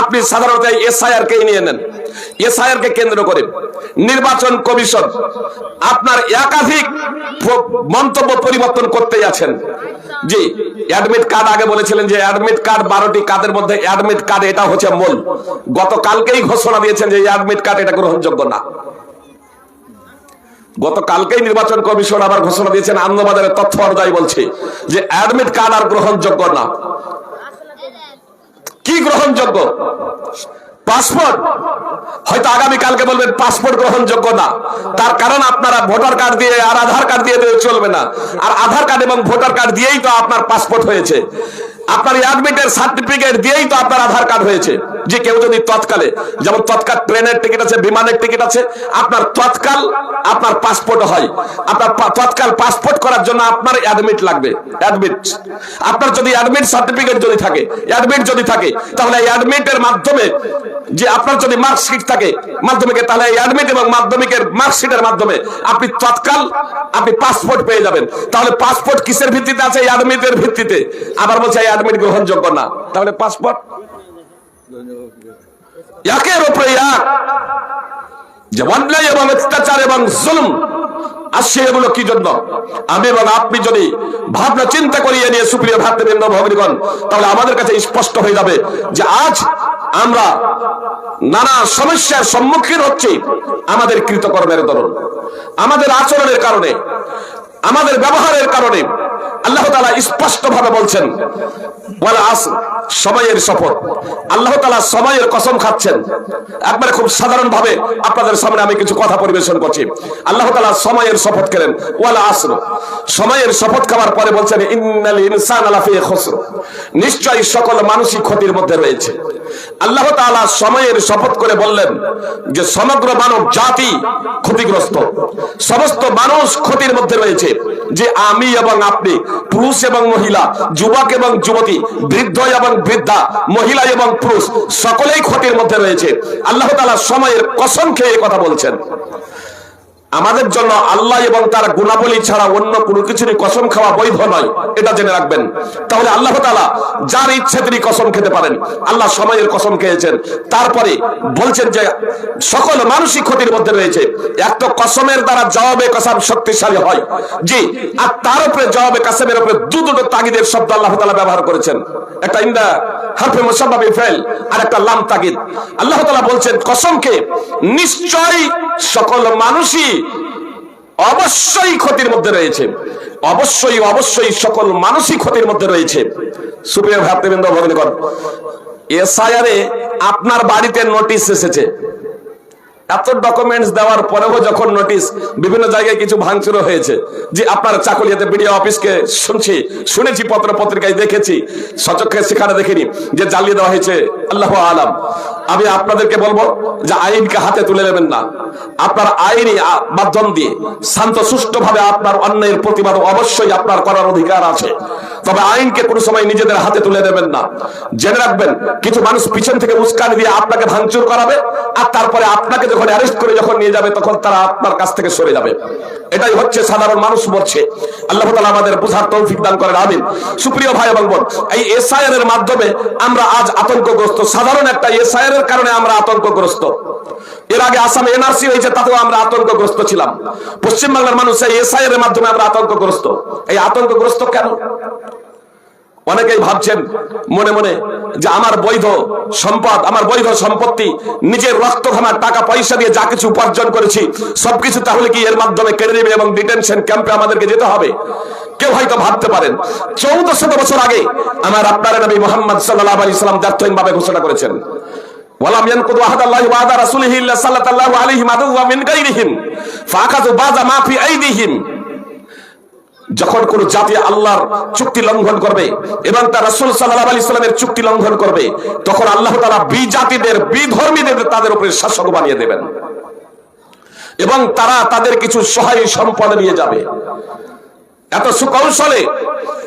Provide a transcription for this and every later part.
আপনি সাধারণত এসআইআর কে নিয়ে নেন? এসআইআর কে কেন্দ্র করে নির্বাচন কমিশন আপনার একাধিক মন্তব্য পরিবর্তন করতে আছেন। জি অ্যাডমিট কার্ড আগে বলেছিলেন যে অ্যাডমিট কার্ড বারোটি কার্ডের মধ্যে অ্যাডমিট কার্ড এটা হচ্ছে মূল। গতকালকেই ঘোষণা দিয়েছেন যে অ্যাডমিট কার্ড এটা গ্রহণযোগ্য না। গতকালকেই নির্বাচন কমিশন আবার ঘোষণা দিয়েছেন আনন্দবাজারের তথ্য অনুযায়ী বলছে যে অ্যাডমিট কার্ড আর গ্রহণযোগ্য না। গ্রহণযোগ্য। পাসপোর্ট? হয়তো আগামী কালকে বলবেন পাসপোর্ট গ্রহণযোগ্য না। তার কারণ আপনারা ভোটার কার্ড দিয়ে আর আধার কার্ড দিয়ে চলবে না। আর আধার কার্ড এবং ভোটার কার্ড দিয়েই তো আপনার পাসপোর্ট হয়েছে। আপনার অ্যাডমিটের সার্টিফিকেট দিয়েই তো আপনার আধার কার্ড হয়েছে। যে কেউ যদি তৎকালে, যেমন তৎকাল ট্রেনের টিকিট আছে, বিমানের টিকিট আছে, আপনার তৎকাল আপনার পাসপোর্ট হয়। আপনার তৎকাল পাসপোর্ট করার জন্য আপনার অ্যাডমিট লাগবে। অ্যাডমিট আপনার যদি অ্যাডমিট সার্টিফিকেট যদি থাকে অ্যাডমিট যদি থাকে, তাহলে অ্যাডমিটের মাধ্যমে যে আপনার যদি মার্কশিট থাকে, মাধ্যমিকে, তাহলে অ্যাডমিট এবং মাধ্যমিকের মার্কশিটের মাধ্যমে আপনি তৎকাল আপনি পাসপোর্ট পেয়ে যাবেন। তাহলে পাসপোর্ট কিসের ভিত্তিতে আছে? অ্যাডমিটের ভিত্তিতে। আবার বলছে অ্যাডমিট গ্রহণযোগ্য না। তাহলে পাসপোর্ট একের উপরে এবং অত্যাচার এবং জুলুম আসছে এগুলো কি জন্য? আমি এবং আপনি যদি ভাবনা চিন্তা করিয়ে নিয়ে সুপ্রিয় ভাতৃবৃন্দ, ভগনীগণ, তাহলে আমাদের কাছে স্পষ্ট হয়ে যাবে যে আজ আমরা নানা সমস্যার সম্মুখীন হচ্ছি আমাদের কৃতকর্মের দরুন। আমাদের আচরণের কারণে, আমাদের ব্যবহারের কারণে আল্লাহ তালা স্পষ্ট ভাবে বলছেন সময়ের শপথ। আল্লাহ তালা সময়ের কসম খাচ্ছেন। একবারে খুব সাধারণ ভাবে আপনাদের সামনে আমি কিছু কথা পরিবেশন করছি। আল্লাহ তালা সময়ের শপথ করেন ওয়ালা আসর সময়ের শপথ খাওয়ার পরে বলছেন ইনসান আলাফি খসর নিশ্চয়ই সকল মানুষই ক্ষতির মধ্যে রয়েছে। আল্লাহ তাআলা সময়ের শপথ করে বললেন যে সমগ্র মানব জাতি ক্ষতিগ্রস্ত। সমস্ত মানুষ ক্ষতির মধ্যে রয়েছে। যে আমি এবং আপনি, পুরুষ এবং মহিলা, যুবক এবং যুবতী, বৃদ্ধ এবং বৃদ্ধা, মহিলা এবং পুরুষ, সকলেই ক্ষতির মধ্যে রয়েছে। আল্লাহ তালা সময়ের কসম খেয়ে কথা বলছেন। আমাদের জন্য আল্লাহ এবং তার গুণাবলী ছাড়া অন্য কোনো কিছুরই কসম খাওয়া বৈধ নয়, এটা জেনে রাখবেন। তাহলে আল্লাহ তালা যার ইচ্ছে তিনি কসম খেতে পারেন। আল্লাহ সময়ের কসম খেয়েছেন। তারপরে বলছেন যে সকল মানসিক ক্ষতির মধ্যে রয়েছে। এক তো কসমের দ্বারা জবাবে কসম শক্তিশালী হয়। জি, আর তার উপরে জবাবে কাসেমের উপরে দু দুটো তাগিদের শব্দ আল্লাহ তালা ব্যবহার করেছেন। একটা ইন্দা হারফে মুসাব্বাবি ফেল আর একটা লাম তাগিদ। আল্লাহ তালা বলছেন, কসমকে নিশ্চয় সকল মানুষই অবশ্যই ক্ষতির মধ্যে রয়েছে। অবশ্যই অবশ্যই সকল মানুষই ক্ষতির মধ্যে রয়েছে। সুপ্রিয় ভাতৃবৃন্দ এসআইআর এ আপনার বাড়িতে নোটিশ এসেছে। এত ডকুমেন্টস দেওয়ার পরেও যখন নোটিশ বিভিন্ন জায়গায় কিছু ভাঙচুর হয়েছে, যে আপনার চাকুলিয়াতে বিডিও অফিসকে শুনছি, শুনেছি পত্র পত্রিকায় দেখেছি, সচক্ষে সেখানে দেখিনি, যে জ্বালিয়ে দেওয়া হয়েছে, আল্লাহ আলাম। আমি আপনাদেরকে বলব যে আইনকে হাতে তুলে নেবেন না। আপনার আইনি মাধ্যম দিয়ে, শান্ত সুষ্ঠুভাবে আপনার অন্যায়ের প্রতিবাদ অবশ্যই আপনার করার অধিকার আছে। তবে আইনকে কোনো সময় নিজেদের হাতে তুলে নেবেন না। জেনে রাখবেন, কিছু মানুষ পিছন থেকে উস্কানি দিয়ে আপনাকে ভাঙচুর করাবে, আর তারপরে আপনাকে যখন অ্যারেস্ট করে যখন নিয়ে যাবে, তখন তারা আপনার কাছ থেকে সরে যাবে। এটাই হচ্ছে সাধারণ মানুষ মরছে। আল্লাহ তাআলা আমাদের বুঝার তৌফিক দান করেন, আমিন। সুপ্রিয় ভাই এবং বোন, এই এসআইআর এর মাধ্যমে আমরা আজ আতঙ্কগ্রস্ত। সাধারণ একটা এসআইআর এর কারণে আমরা আতঙ্কগ্রস্ত। এর আগে আসামে এনআরসি হয়েছে, তাতেও আমরা আতঙ্কগ্রস্ত ছিলাম। পশ্চিমবাংলার মানুষ এই এসআইআর এর মাধ্যমে আমরা আতঙ্কগ্রস্ত। এই আতঙ্কগ্রস্ত কেন? অনেকেই ভাবছেন, মনে মনে যে আমার বৈধ সম্পদ, আমার বৈধ সম্পত্তি, নিজের রক্ত ঘামার টাকা, পয়সা দিয়ে যা কিছু উপার্জন করেছি, সবকিছু তাহলে কি এর মাধ্যমে কেড়ে নেবে এবং ডিটেনশন ক্যাম্পে আমাদেরকে যেতে হবে? কেউ হয়তো ভাবতে পারেন চৌদ্দশত বছর আগে আমার আপনার নবী মোহাম্মদ সাল্লাহ আলী ইসলাম দার্থহীন ভাবে ঘোষণা করেছেন। ওয়ালাম ইয়ানকুদ ওয়াহাদ আল্লাহ ওয়াহাদা রাসূলিহি ইল্লা সাল্লাল্লাহু আলাইহি ওয়া মিন গায়রিহিম, ফাআখাযু বাযা মা ফি আইদিহিম। যখন কোন জাতি আল্লাহর চুক্তি লঙ্ঘন করবে এবং তার রাসূল সাল্লাল্লাহু আলাইহি সাল্লামের চুক্তি লঙ্ঘন করবে, তখন আল্লাহ তাআলা বিজাতিদের, বিধর্মীদের তাদের উপরে শাসক বানিয়ে দেবেন। এবং তারা তাদের কিছু সহায় সম্পদ নিয়ে যাবে। এত সুকৌশলে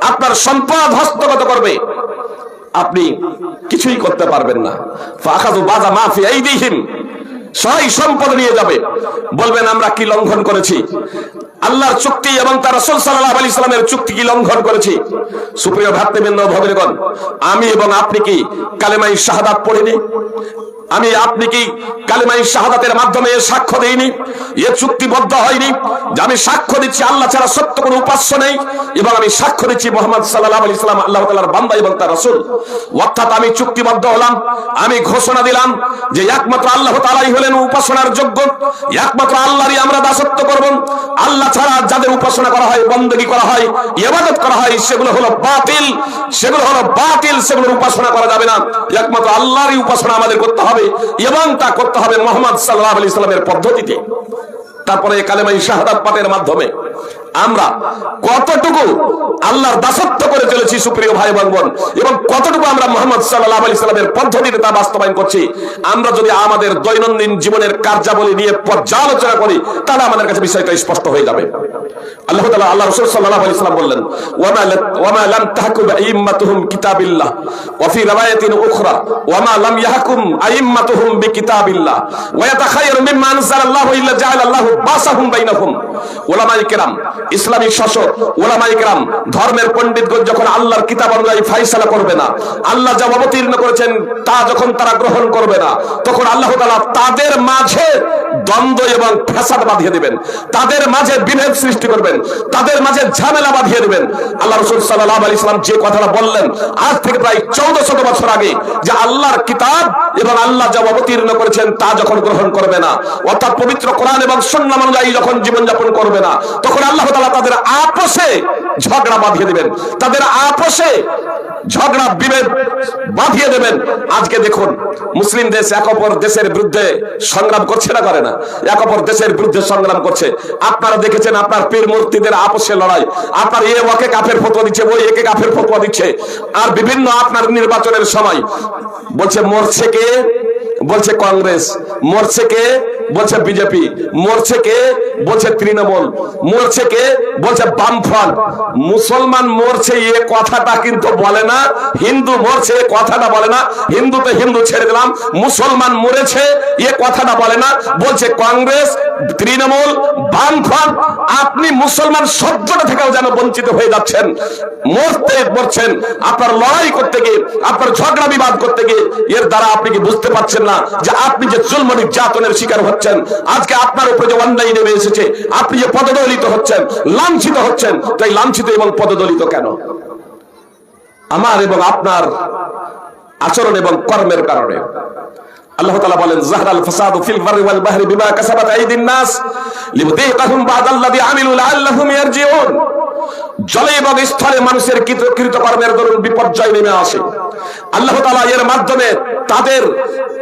আপনার সম্পদ হস্তগত করবে, আপনি কিছুই করতে পারবেন না। ফাখাযু বাজা মাফি আইদিহিম, সহায় সম্পদ নিয়ে যাবে। বলবেন, আমরা কি লঙ্ঘন করেছি? আল্লাহর চুক্তি এবং তার রসুল সাল্লাহ আলি ইসলামের চুক্তি কি লঙ্ঘন করেছি। সুপ্রিয় ভাতৃবৃন্দ ভগনীগণ আমি এবং আপনি কি কালেমাই শাহাদাত পড়িনি? আমি, আপনি কি কালেমাই শাহাদাতের মাধ্যমে সাক্ষ্য দেইনি? এ চুক্তিবদ্ধ হয়নি। যে আমি সাক্ষ্য দিচ্ছি আল্লাহ ছাড়া সত্য কোনো উপাস্য নেই এবং আমি সাক্ষ্য দিচ্ছি মোহাম্মদ সাল্লাহ আলি ইসলাম আল্লাহ তালার বান্দা এবং তার রসুল। অর্থাৎ আমি চুক্তিবদ্ধ হলাম, আমি ঘোষণা দিলাম যে একমাত্র আল্লাহ তালাই হলেন উপাসনার যোগ্য, একমাত্র আল্লাহরই আমরা দাসত্ব করব। আল্লাহ ছাড়া যাদের উপাসনা করা হয় বন্দগি করা হয়, ইবাদত করা হয়, সেগুলো হলো বাতিল। সেগুলো হলো বাতিল, সেগুলোর উপাসনা করা যাবে না। একমাত্র আল্লাহরই উপাসনা আমাদের করতে হবে এবং তা করতে হবে মোহাম্মদ সাল্লাহ আলি ইসলামের পদ্ধতিতে। তারপরে কালেমাই শাহাদ পাঠের মাধ্যমে। আমরা কতটুকু আল্লাহর দাসত্ব করে চলেছি, সুপ্রিয় ভাই বোন? এবং কতটুকু আমরা মোহাম্মদ সাল্লাহ আলি সাল্লামের পদ্ধতিতে তা বাস্তবায়ন করছি? আমরা যদি আমাদের দৈনন্দিন জীবনের কার্যাবলী নিয়ে পর্যালোচনা করি, তাহলে আমাদের কাছে বিষয়টা স্পষ্ট হয়ে যাবে। আল্লাহ ইসলামী শাসক ওলামাইকরাম ধর্মের পণ্ডিতগণ যখন আল্লাহর কিতাব অনুযায়ী ফাইসালা করবে না, আল্লাহ যা অবতীর্ণ করেছেন তা যখন তারা গ্রহণ করবে না, তখন আল্লাহ তালা তাদের মাঝে দ্বন্দ্ব এবং ফ্যাসাদ বাঁধিয়ে দিবেন। তাদের মাঝে বিভেদ সৃষ্টি করবেন। তাদের মাঝে ঝামেলা বাঁধিয়ে দিবেন। আল্লাহ রসুল সাল্লাহ আলি ইসলাম যে কথাটা বললেন, আজ থেকে প্রায় চৌদ্দ শত বছর আগে, যে আল্লাহর কিতাব এবং আল্লাহ যা অবতীর্ণ করেছেন তা যখন গ্রহণ করবে না, অর্থাৎ পবিত্র কোরআন এবং সন্ন্যাম অনুযায়ী যখন জীবনযাপন করবে না, তখন আল্লাহ তালা তাদের আপোষে ঝগড়া বাঁধিয়ে দিবেন। তাদের আপসে ঝগড়া, বিভেদ বাঁধিয়ে দেবেন। আজকে দেখুন, মুসলিম দেশ এক অপর দেশের বিরুদ্ধে সংগ্রাম করছে না, করে না। এক অপর দেশের বিরুদ্ধে সংগ্রাম করছে। আপনারা দেখেছেন, আপনার পীর মূর্তিদের আপসে লড়াই। আপনার এ ওকে কাফের ফতোয়া দিচ্ছে, ওই একে কাফের ফতোয়া দিচ্ছে। আর বিভিন্ন আপনার নির্বাচনের সময় বলছে, মরছে কে? বলছে কংগ্রেস। মরছে কে? বলছে বিজেপি, মরছে কে? বলছে তৃণমূল, মরছে কে? বলছে বামফ্রন্ট। মুসলমান মরছে এ কথাটা কিন্তু বলে না, হিন্দু মরছে এ কথাটা বলে না হিন্দু তো হিন্দু ছেড়ে দিলাম, মুসলমান মরেছে এ কথাটা বলে না, বলছে কংগ্রেস, তৃণমূল, বামফ্রন্ট, আপনি মুসলমান শব্দটা থেকেও যেন বঞ্চিত হয়ে যাচ্ছেন, মরতে মরছেন, আপনার লড়াই করতে গিয়ে, আপনার ঝগড়া বিবাদ করতে গিয়ে, এর দ্বারা আপনি কি বুঝতে পারছেন না যে আপনি যে জুলম জাতনের শিকার হচ্ছেন? আজকে আপনার উপরে যে অন্যায় নেমে এসেছে, আপনি যে পদদলিত হচ্ছেন, লাঞ্ছিত হচ্ছেন, তাই লাঞ্ছিত এবং পদদলিত কেন? আমার এবং আপনার আচরণ এবং কর্মের কারণে। আল্লাহ বলেন জলে এবং স্থলে মানুষের কৃত কৃতকর্মের দরুন বিপর্যয় নেমে আসে। আল্লাহ তালা এর মাধ্যমে তাদের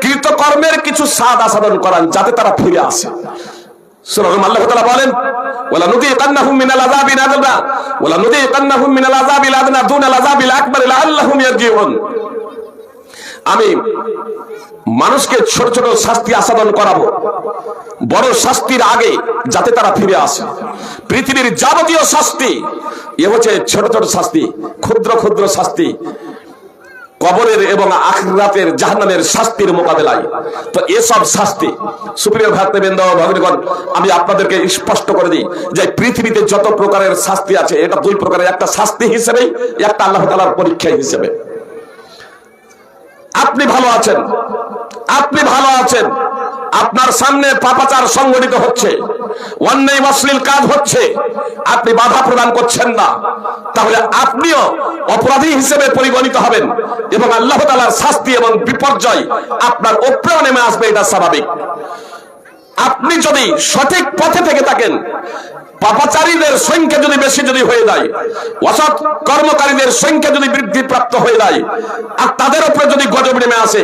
কৃতকর্মের কিছু স্বাদ আসাদন করান, যাতে তারা ফিরে আসে। আল্লাহ বলেন ইয়ারজিউন। আমি মানুষকে ছোট ছোট শাস্তি আসাদন করাবো। বড় শাস্তির আগে যাতে তারা ফিরে আসে। পৃথিবীর যাবতীয় শাস্তি, এ হচ্ছে ছোট ছোট শাস্তি, ক্ষুদ্র ক্ষুদ্র শাস্তি, কবরের এবং আখরাতের জাহান্নামের শাস্তির মোকাবেলায়। তো এসব শাস্তি, সুপ্রিয় ভ্রাতৃবৃন্দ ভগনীগণ, আমি আপনাদেরকে স্পষ্ট করে দিই যে পৃথিবীতে যত প্রকারের শাস্তি আছে, এটা দুই প্রকারের, একটা শাস্তি হিসেবে একটা আল্লাহ তালার পরীক্ষা হিসেবে। আপনি ভালো আছেন। আপনি ভালো আছেন। আপনার সামনে পাপাচার সংগঠিত হচ্ছে। অন্যায় অশ্লীল কাজ হচ্ছে। আপনি বাধা প্রদান করছেন না। তাহলে আপনিও অপরাধী হিসেবে পরিগণিত হবেন এবং আল্লাহ তালার শাস্তি এবং বিপর্যয় আপনার উপরেও নেমে আসবে, এটা স্বাভাবিক। আপনি যদি সঠিক পথে থেকে থাকেন, পাপাচারীদের সংখ্যা যদি বেশি যদি হয়ে যায়, অসৎ কর্মকারীদের সংখ্যা যদি বৃদ্ধি প্রাপ্ত হয়ে যায়, আর তাদের উপরে যদি গজব নেমে আসে,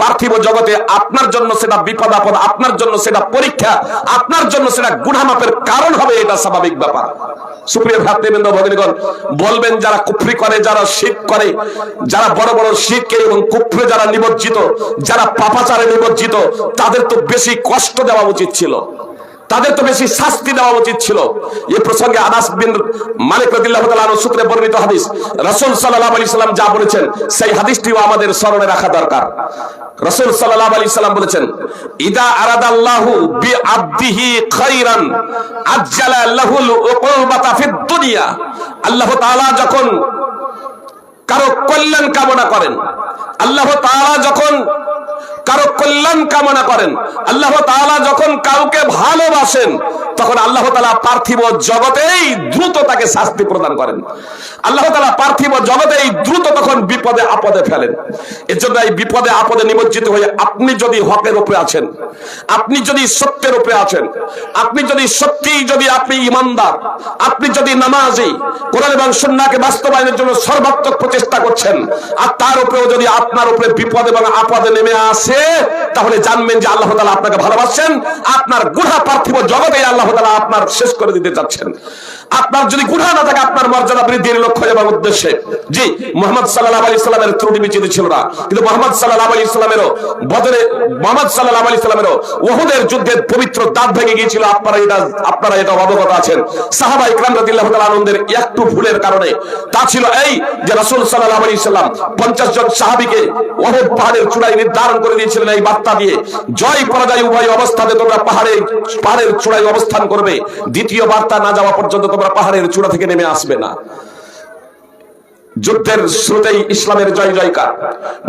পার্থিব জগতে আপনার জন্য সেটা বিপদ আপদ, আপনার জন্য সেটা পরীক্ষা, আপনার জন্য সেটা গুণামাপের কারণ হবে, এটা স্বাভাবিক ব্যাপার। সুপ্রিয় ভ্রাতৃবৃন্দ, ভগিনীগণ, বলবেন যারা কুফরি করে, যারা শীত করে, যারা বড় বড় শীতকে এবং কুফরে যারা নিমজ্জিত, যারা পাপাচারে নিমজ্জিত, তাদের তো বেশি কষ্ট দেওয়া উচিত ছিল। তাদের তো বেশি শাস্তি দেওয়া উচিত ছিল। এই প্রসঙ্গে আনাস বিন মালিক সূত্রে বর্ণিত হাদিস, রাসূল সাল্লাল্লাহু আলাইহি সাল্লাম যা বলেছেন, সেই হাদিসটিও আমাদের স্মরণে রাখা দরকার। রাসূল সাল্লাল্লাহু আলাইহি সাল্লাম বলেছেন, ইদা আরাদাল্লাহু বিআবদিহি খাইরান আজ্জালা লাহুল উকুবাতা ফিদ দুনিয়া। আল্লাহ তাআলা যখন কারও কল্যাণ কামনা করেন। আল্লাহ তাআলা যখন কারও কল্যাণ কামনা করেন, আল্লাহ তাআলা যখন কাউকে ভালোবাসেন, তখন আল্লাহ তাআলা পার্থিব জগতেই দ্রুত তাকে শাস্তি প্রদান করেন। আল্লাহ তাআলা পার্থিব জগতেই দ্রুত তখন বিপদে আপদে ফেলেন। এর জন্য এই বিপদে আপদে নিমজ্জিত হয়ে আপনি যদি হকের উপরে আছেন, আপনি যদি সত্যের উপরে আছেন, আপনি যদি সত্যি যদি আপনি ইমানদার, আপনি যদি নামাজি, কোরআন এবং সুন্নাহকে বাস্তবায়নের জন্য সর্বাত্মক প্রচেষ্টা করছেন। আর তার উপরেও যদি আপনার উপরে বিপদ এবং আপদে নেমে আসে, তাহলে জানবেন যে আল্লাহ তাআলা আপনাকে ভালোবাসছেন। আপনার গুড়া পার্থিব জগতে আল্লাহ তাআলা আপনার শেষ করে দিতে যাচ্ছেন আপনার যদি গুড়া না থাকে, আপনার মর্যাদা বৃদ্ধির লক্ষ্য এবং উদ্দেশ্যে। জি, মোহাম্মদ সাল্লাহ আলী ইসলামের ত্রুটি বিচিত ছিল না। কিন্তু মোহাম্মদ সাল্লাহ আলী ইসলামেরও বদরে, মোহাম্মদ সাল্লাহ আলী ইসলামেরও ওহুদের যুদ্ধের পবিত্র দাঁত ভেঙে গিয়েছিল। আপনারা এটা আপনারা এটা অবগত আছেন। সাহাবা ইকরাম রাদিল্লাহু তাআলা আনন্দের একটু ভুলের কারণে। তা ছিল এই যে রাসূল 50 জন পাহাড়ের নির্ধারণ করে দিয়েছিলেন এই বার্তা দিয়ে, জয় উভয় তোমরা পাহাড়ে, পাহাড়ের চূড়ায় অবস্থান করবে। দ্বিতীয় বার্তা না যাওয়া পর্যন্ত তোমরা পাহাড়ের চূড়া থেকে নেমে আসবে না। যুদ্ধের শুরুতেই ইসলামের জয় জয়কার।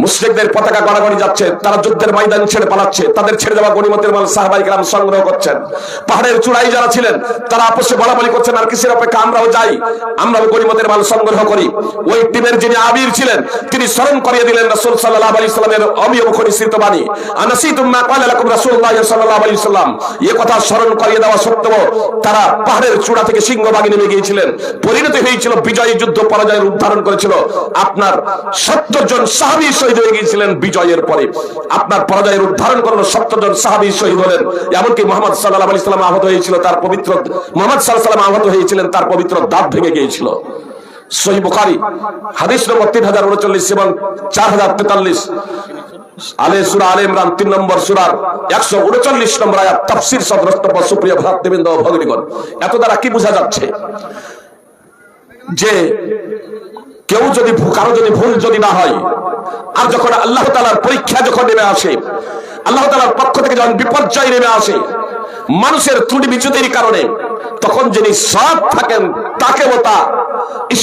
মুসলিমদের পতাকা গড়াগড়ি যাচ্ছে, তারা যুদ্ধের ময়দান ছেড়ে পালাচ্ছে, তাদের ছেড়ে যাওয়া গণিমতের মাল সাহাবাই গ্রাম সংগ্রহ করছেন। পাহাড়ের চূড়াই যারা ছিলেন, তারা আপসে বলাবলি করছেন, আর কিসের অপেক্ষা? আমরাও যাই, আমরাও গণিমতের মাল সংগ্রহ করি। ওই টিমের যিনি আবির ছিলেন, তিনি স্মরণ করিয়ে দিলেন রাসূল সাল্লাল্লাহু আলাইহি সাল্লামের অমিয় খনিসিত বাণী। আনাসিতুম মা ক্বালা লাকুম রাসূলুল্লাহ সাল্লাল্লাহু আলাইহি সাল্লাম। এই কথা স্মরণ করিয়ে দেওয়া সত্ত্বেও তারা পাহাড়ের চূড়া থেকে সিংহবাগী নেমে গিয়েছিলেন। পরিণত হয়েছিল বিজয়ী যুদ্ধ পরাজয়ের উদ্ধারণ করেছিল। আপনার সত্তর জন সাহাবি শহীদ হয়ে গিয়েছিলেন বিজয়ের পরে। আপনার পরাজয়ের উদ্ধারণ করানো সত্তর জন সাহাবি শহীদ হলেন। এমনকি মোহাম্মদ সাল্লাহ আলি সাল্লাম আহত হয়েছিল, তার পবিত্র মোহাম্মদ সাল্লাহ সাল্লাম আহত হয়েছিলেন, তার পবিত্র দাঁত ভেঙে গিয়েছিল। সহি বুখারি, হাদিস নম্বর তিন হাজার উনচল্লিশ এবং চার হাজার তেতাল্লিশ। আলে সুরা আলে ইমরান তিন নম্বর সুরার একশো উনচল্লিশ নম্বর আয়াত, তাফসির সদ্রষ্টব্য সুপ্রিয় ভ্রাতৃবৃন্দ ভগিনীগণ। এত দ্বারা কি বোঝা যাচ্ছে যে কেউ যদি কারও যদি ভুল যদি না হয়, আর যখন আল্লাহ তালার পরীক্ষা যখন নেমে আসে, আল্লাহ তালার পক্ষ থেকে যখন বিপর্যয় নেমে আসে, মানুষের ত্রুটি বিচ্যুতির কারণে, তখন যিনি সৎ থাকেন তাকেও তা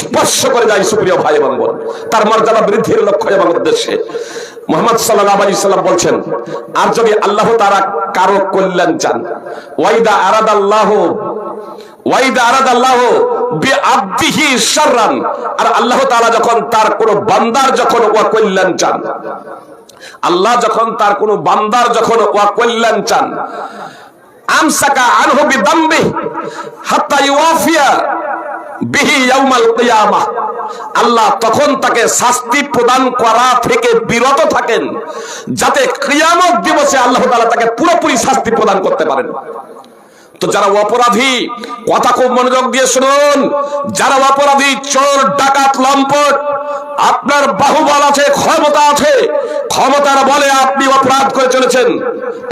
স্পর্শ করে যায় সুপ্রিয় ভাই এবং বোন। তার মর্যাদা বৃদ্ধির লক্ষ্য এবং উদ্দেশ্যে। মোহাম্মদ সাল্লাহ আলী সাল্লাম বলছেন, আর যদি আল্লাহ তারা কারও কল্যাণ চান, ওয়াইদা আরাদ আল্লাহ ওয়াইদা আরাদ আল্লাহ আর আল্লাহ যখন তার কোন বান্দার যখন কল্যাণ চান, আল্লাহ যখন তার কোন বান্দার যখন কল্যাণ চান, আমসাকা আল্লাহ তখন তাকে শাস্তি প্রদান করা থেকে বিরত থাকেন, যাতে কিয়ামত দিবসে আল্লাহ তাকে পুরোপুরি শাস্তি প্রদান করতে পারেন। তো যারা অপরাধী, কথা খুব মনোযোগ দিয়ে শুনুন। যারা অপরাধী, চোর, ডাকাত, লম্পট, আপনার বাহুবল আছে, ক্ষমতা আছে। ক্ষমতার বলে আপনি অপরাধ করে চলেছেন,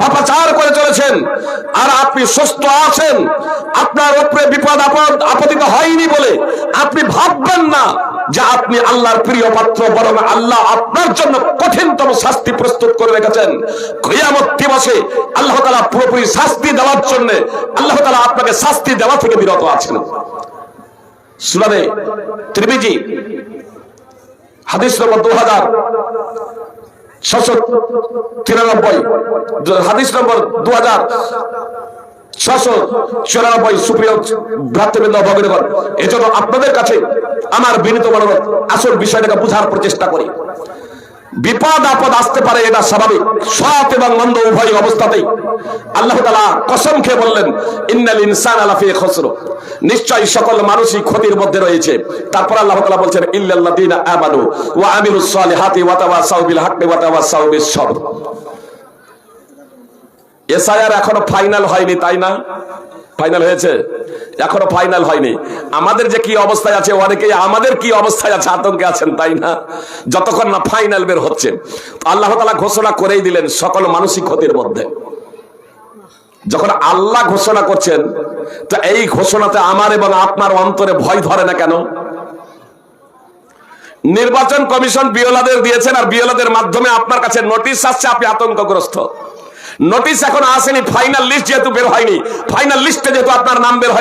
পাপাচার করে চলেছেন, আর আপনি সুস্থ আছেন। আপনার উপরে বিপদ আপদ আপতিত হয়নি বলে আপনি ভাববেন না যে আপনি আল্লাহর প্রিয় পাত্র, বরং আল্লাহ আপনার জন্য কঠিনতম শাস্তি প্রস্তুত করে রেখেছেন। কিয়ামত দিবসে আল্লাহ তাআলা পুরোপুরি শাস্তি দেওয়ার জন্য আল্লাহ তাআলা আপনাকে শাস্তি দেওয়া থেকে বিরত আছেন। সুনানে ত্রিবিজি হাদিস নম্বর দু হাজার ছশো তিরানব্বই হাদিস নম্বর দু হাজার ছশো চুরানব্বই সুপ্রিয় ভ্রাতৃবৃন্দ, ভগিনীগণ, এজন্য আপনাদের কাছে আমার বিনীত অনুরোধ আসল বিষয়টাকে বুঝার প্রচেষ্টা করি। বিপদ আপদ আসতে পারে, এটা স্বাভাবিক। সৎ এবং মন্দ উভয় অবস্থাতেই। আল্লাহ তাআলা কসম খেয়ে বললেন, ইন্নাল ইনসান আলাফি খসর। নিশ্চয়ই সকল মানুষই ক্ষতির মধ্যে রয়েছে। তারপর আল্লাহ তাআলা বলছেন ইল্লাল্লাযীনা আমানু ওয়া আমিলুস সালিহাতি ওয়া তাওয়াসাউ বিল হাক্কি ওয়া তাওয়াসাউ বিস সবর। এসআইআর এখনও ফাইনাল হয়নি, তাই না? ফাইনাল হয়েছে। এখনও ফাইনাল হয়নি। আমাদের যে কি অবস্থায় আছে, অনেকেই আমাদের কি অবস্থায় আছে, আতঙ্কে আছেন, তাই না? যতক্ষণ না ফাইনাল বের হচ্ছে আল্লাহ তালা ঘোষণা করেই দিলেন সকল মানসিক ক্ষতির মধ্যে। যখন আল্লাহ ঘোষণা করছেন, তো এই ঘোষণাতে আমার এবং আপনার অন্তরে ভয় ধরে না কেন? নির্বাচন কমিশন বিওলাদের দিয়েছেন, আর বিওলাদের মাধ্যমে আপনার কাছে নোটিশ আসছে, আপনি আতঙ্কগ্রস্ত। নোটিশ এখন আসেনি ফাইনাল লিস্ট যেহেতু বের হয়নি। ফাইনাল লিস্টে যেহেতু আপনার নাম বের হয়